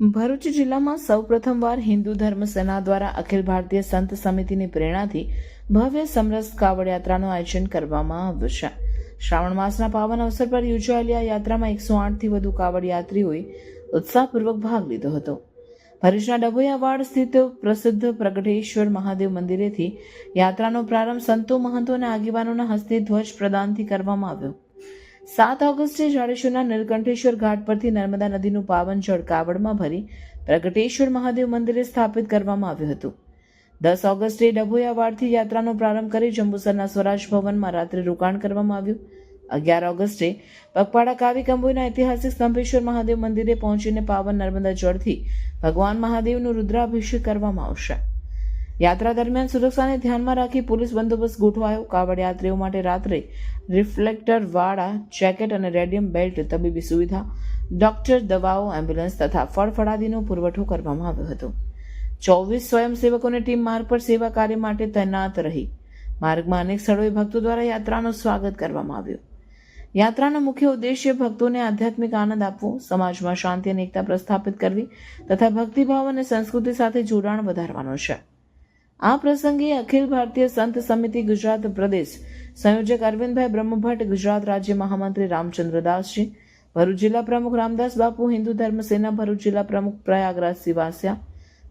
ભરૂચ જિલ્લામાં સૌ પ્રથમવાર હિન્દુ ધર્મ સેના દ્વારા અખિલ ભારતીય સંત સમિતિની પ્રેરણાથી ભવ્ય સમરસ કાવડ યાત્રાનું આયોજન કરવામાં આવ્યું છે. શ્રાવણ માસના પાવન અવસર પર યોજાયેલી આ યાત્રામાં એકસો આઠથી વધુ કાવડ યાત્રીઓએ ઉત્સાહપૂર્વક ભાગ લીધો હતો. ભરૂચના ડભોયાવાડ સ્થિત પ્રસિદ્ધ પ્રગટેશ્વર મહાદેવ મંદિરેથી યાત્રાનો પ્રારંભ સંતો મહંતો અને આગેવાનોના હસ્તે ધ્વજ પ્રદાનથી કરવામાં આવ્યો. સાત ઓગસ્ટે જાડેશ્વરના નીલકંઠેશ્વર ઘાટ પરથી નર્મદા નદીનું પાવન જળ કાવડમાં ભરી પ્રગટેશ્વર મહાદેવ મંદિરે સ્થાપિત કરવામાં આવ્યું હતું. દસ ઓગસ્ટે ડભોયાવાડથી યાત્રાનો પ્રારંભ કરી જંબુસરના સ્વરાજ ભવનમાં રાત્રે રોકાણ કરવામાં આવ્યું. અગિયાર ઓગસ્ટે પગપાળા કાવી કંબોઈના ઐતિહાસિક સ્તંભેશ્વર મહાદેવ મંદિરે પહોંચીને પાવન નર્મદા જળથી ભગવાન મહાદેવનું રુદ્રાભિષેક કરવામાં આવશે. યાત્રા દરમિયાન સુરક્ષાને ધ્યાનમાં રાખી પોલીસ બંદોબસ્ત ગોઠવાયો. કાવડ યાત્રીઓ માટે રાત્રે રિફ્લેક્ટર વાળા જેકેટ અને રેડિયમ બેલ્ટ, તબીબી સુવિધા, ડોક્ટર દવાઓ, એમ્બ્યુલન્સ તથા ફળફળાદીનો પુરવઠો કરવામાં આવ્યો હતો. ચોવીસ સ્વયંસેવકોની ટીમ માર્ગ પર સેવા કાર્ય માટે તૈનાત રહી. માર્ગમાં અનેક સ્થળોએ ભક્તો દ્વારા યાત્રાનું સ્વાગત કરવામાં આવ્યું. યાત્રાનો મુખ્ય ઉદ્દેશ્ય ભક્તોને આધ્યાત્મિક આનંદ આપવો, સમાજમાં શાંતિ અને એકતા પ્રસ્થાપિત કરવી તથા ભક્તિભાવ અને સંસ્કૃતિ સાથે જોડાણ વધારવાનો છે. આ પ્રસંગે અખિલ ભારતીય સંત સમિતિ ગુજરાત પ્રદેશ સંયોજક અરવિંદભાઈ બ્રહ્મભટ્ટ, ગુજરાત રાજ્ય મહામંત્રી રામચંદ્રદાસજી, ભરૂચ જિલ્લા પ્રમુખ રામદાસ બાપુ, હિન્દુ ધર્મ સેના, ભરૂચ જિલ્લા પ્રમુખ પ્રયાગરાજ સિવાસિયા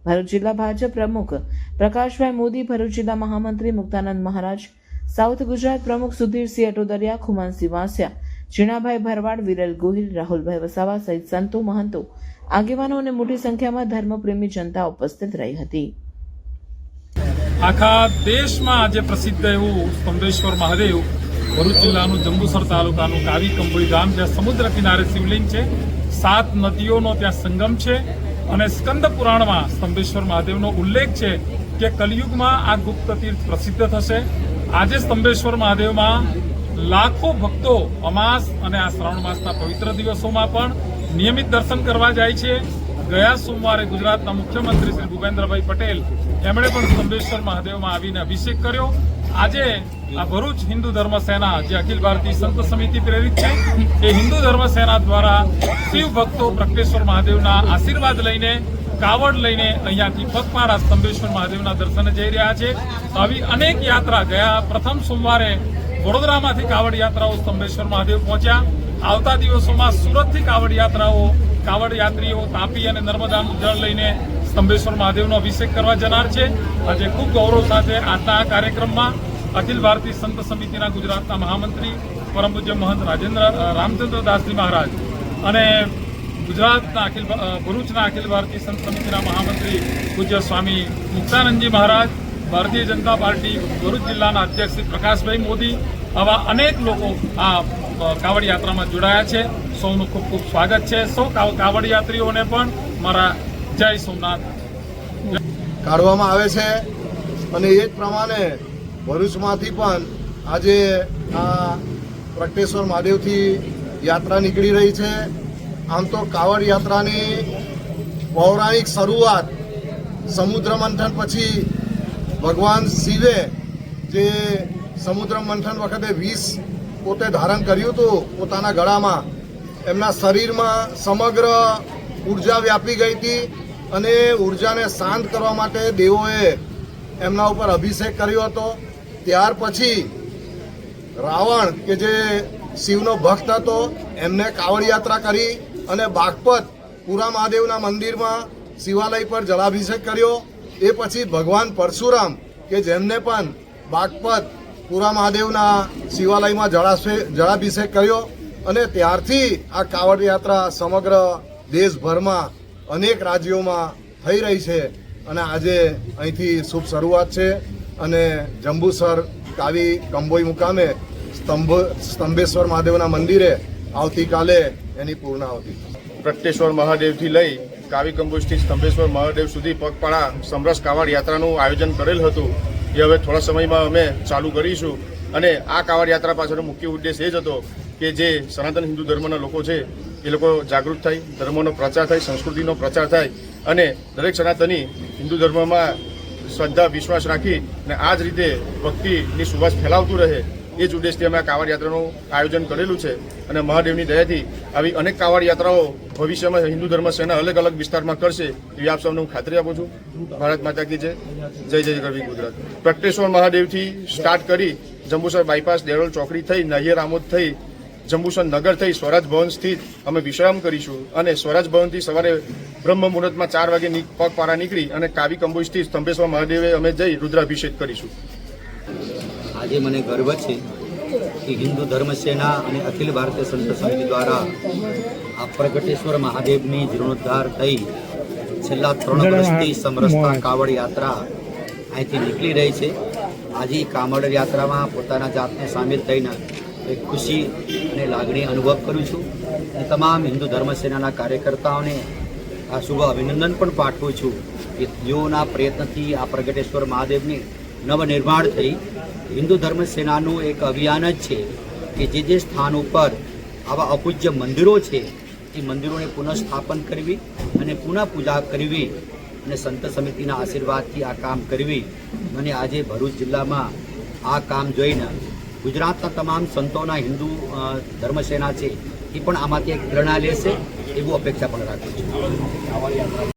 ભરૂચ જિલ્લા ભાજપ પ્રમુખ પ્રકાશભાઈ મોદી, ભરૂચ જિલ્લા મહામંત્રી મુક્તાનંદ મહારાજ, સાઉથ ગુજરાત પ્રમુખ સુધીરસિંહ અટોદરિયા ખુમાનસિંહ વાંસિયા જીણાભાઈ ભરવાડ, વિરલ ગોહિલ, રાહુલભાઈ વસાવા સહિત સંતો, મહંતો, આગેવાનો અને મોટી સંખ્યામાં ધર્મપ્રેમી જનતા ઉપસ્થિત રહી હતી. આખા દેશમાં આજે પ્રસિદ્ધ એવું સ્તંભેશ્વર મહાદેવ ભરૂચ જિલ્લાનું જંબુસર તાલુકાનું કાવી કંબોઈ ગામ, જ્યાં સમુદ્ર કિનારે શિવલિંગ છે. સાત નદીઓનો ત્યાં સંગમ છે અને સ્કંદ પુરાણમાં સ્તંભેશ્વર મહાદેવનો ઉલ્લેખ છે કે કલયુગમાં આ ગુપ્ત તીર્થ પ્રસિદ્ધ થશે. આજે સ્તંભેશ્વર મહાદેવમાં લાખો ભક્તો અમાસ અને આ શ્રાવણ માસના પવિત્ર દિવસોમાં પણ નિયમિત દર્શન કરવા જાય છે. ગયા સોમવારે ગુજરાતના મુખ્યમંત્રી શ્રી ભૂપેન્દ્રભાઈ પટેલ એમણે પણ સંબેશ્વર મહાદેવમાં આવીને અભિષેક કર્યો. આજે આ ભરૂચ હિન્દુ ધર્મ સેના જે અખિલ ભારતીય સંત સમિતિ પ્રેરિત છે એ હિન્દુ ધર્મ સેના દ્વારા શિવ ભક્તો પ્રગટેશ્વર મહાદેવના આશીર્વાદ લઈને, કાવડ લઈને અહીંયાથી પગપાળા સ્તંભેશ્વર મહાદેવના દર્શને જઈ રહ્યા છે. આવી અનેક યાત્રા ગયા. પ્રથમ સોમવારે વડોદરામાંથી કાવડ યાત્રાઓ સ્તંભેશ્વર મહાદેવ પહોંચ્યા. આવતા દિવસોમાં સુરતથી કાવડ યાત્રાઓ કાવડ યાત્રીઓ તાપી અને નર્મદાનું જળ લઈને સ્તંભેશ્વર મહાદેવનો અભિષેક કરવા જનાર છે. આજે ખૂબ ગૌરવ સાથે આજના આ કાર્યક્રમમાં અખિલ ભારતીય સંત સમિતિના ગુજરાતના મહામંત્રી પરમ પૂજ્ય મહંત રાજેન્દ્ર રામચંદ્ર દાસજી મહારાજ અને ગુજરાતના અખિલ ભરૂચના અખિલ ભારતીય સંત સમિતિના મહામંત્રી પૂજ્ય સ્વામી મુક્તાનંદજી મહારાજ, ભારતીય જનતા પાર્ટી ભરૂચ જિલ્લાના અધ્યક્ષ શ્રી પ્રકાશભાઈ મોદી આવા અનેક લોકો આ કાવડ યાત્રામાં જોડાયા છે. સૌનું ખૂબ ખૂબ સ્વાગત છે. સૌ કાવ- કાવડ યાત્રીઓને પણ મારા જય સોમનાથ. કાઢવામાં આવે છે અને એ જ પ્રમાણે ભરૂચમાંથી પણ આજે આ પ્રગટેશ્વર મહાદેવથી યાત્રા નીકળી રહી છે. આમ તો કાવડ યાત્રાની પૌરાણિક શરૂઆત સમુદ્ર મંથન પછી ભગવાન શિવે જે સમુદ્ર મંથન વખતે વિષ પોતે ધારણ કર્યું હતું. પોતાના ગળામાં એમના શરીરમાં સમગ્ર ઊર્જા વ્યાપી ગઈ હતી અને ઉર્જાને શાંત કરવા માટે દેવોએ એમના ઉપર અભિષેક કર્યો હતો. ત્યાર પછી રાવણ, કે જે શિવનો ભક્ત હતો, એમને કાવડ યાત્રા કરી અને બાગપત પુરા મહાદેવના મંદિરમાં શિવાલય પર જલાભિષેક કર્યો. એ પછી ભગવાન પરશુરામ, કે જેમને પણ બાગપત પુરા મહાદેવના શિવાલયમાં જળાશય, જળાભિષેક કર્યો અને ત્યારથી આ કાવડ યાત્રા સમગ્ર દેશભરમાં અનેક રાજ્યોમાં થઈ રહી છે અને આજે અહીંથી શુભ શરૂઆત છે અને જંબુસર કાવી કંબોઈ મુકામે સ્તંભ, સ્તંભેશ્વર મહાદેવના મંદિરે આવતીકાલે એની પૂર્ણાવતી પ્રગટેશ્વર મહાદેવથી લઈ કાવી કંબોજથી સ્તંભેશ્વર મહાદેવ સુધી પગપાળા સમરસ કાવડ યાત્રાનું આયોજન કરેલ હતું. એ હવે થોડા સમયમાં અમે ચાલુ કરીશું. અને આ કાવડ યાત્રા પાછળનો મુખ્ય ઉદ્દેશ એ જ હતો કે જે સનાતન હિન્દુ ધર્મના લોકો છે, એ લોકો જાગૃત થાય, ધર્મનો પ્રચાર થાય, સંસ્કૃતિનો પ્રચાર થાય અને દરેક સનાતની હિન્દુ ધર્મમાં શ્રદ્ધા, વિશ્વાસ રાખી અને આ જ રીતે ભક્તિની સુવાસ ફેલાવતું રહે એ જ ઉદ્દેશથી અમે આ કાવડ યાત્રાનું આયોજન કરેલું છે અને મહાદેવની દયાથી આવી અનેક કાવડ યાત્રાઓ ભવિષ્યમાં હિન્દુ ધર્મ સેના અલગ અલગ વિસ્તારમાં કરશે એવી આપ સૌને હું ખાતરી આપું છું. ભારત માતા કી જય. જય જય ગરવી ગુજરાત. પ્રગટેશ્વર મહાદેવથી સ્ટાર્ટ કરી જંબુસર બાયપાસ દેરોલ ચોકડી થઈ, નાહિયર આમોદ થઈ, જંબુસર નગર થઈ, સ્વરાજ ભવન સ્થિત અમે વિશ્રામ કરીશું અને સ્વરાજ ભવનથી સવારે બ્રહ્મ મુહૂર્તમાં ચાર વાગે પગપાળા નીકળી અને કાવી કંબોજથી સ્તંભેશ્વર મહાદેવે અમે જઈ રુદ્રાભિષેક કરીશું. આજે મને ગર્વ છે કે હિન્દુ ધર્મ સેના અને અખિલ ભારતીય સંત સમિતિ દ્વારા આ પ્રગટેશ્વર મહાદેવની જીર્ણોદ્ધાર થઈ છેલ્લા ત્રણ વર્ષથી સમરસતા કાવડ યાત્રા અહીંથી નીકળી રહી છે. આજે કામડ કાવડ યાત્રામાં પોતાના જાતને સામેલ થઈને એક ખુશી અને લાગણી અનુભવ કરું છું અને તમામ હિન્દુ ધર્મ સેનાના કાર્યકર્તાઓને આ શુભ અભિનંદન પણ પાઠવું છું કે તેઓના પ્રયત્નથી આ પ્રગટેશ્વર મહાદેવની નવનિર્માણ થઈ. હિન્દુ ધર્મ સેનાનું એક અભિયાન જ છે કે જે જે સ્થાન ઉપર આવા અપૂજ્ય મંદિરો છે, એ મંદિરોને પુનઃસ્થાપન કરવી અને પુનઃ પૂજા કરવી અને સંત સમિતિના આશીર્વાદથી આ કામ કરવી. મને આજે ભરૂચ જિલ્લામાં આ કામ જોઈને ગુજરાતના તમામ સંતોના હિન્દુ ધર્મસેના છે, એ પણ આમાંથી એક પ્રેરણા લેશે, એવું અપેક્ષા પણ રાખું છું.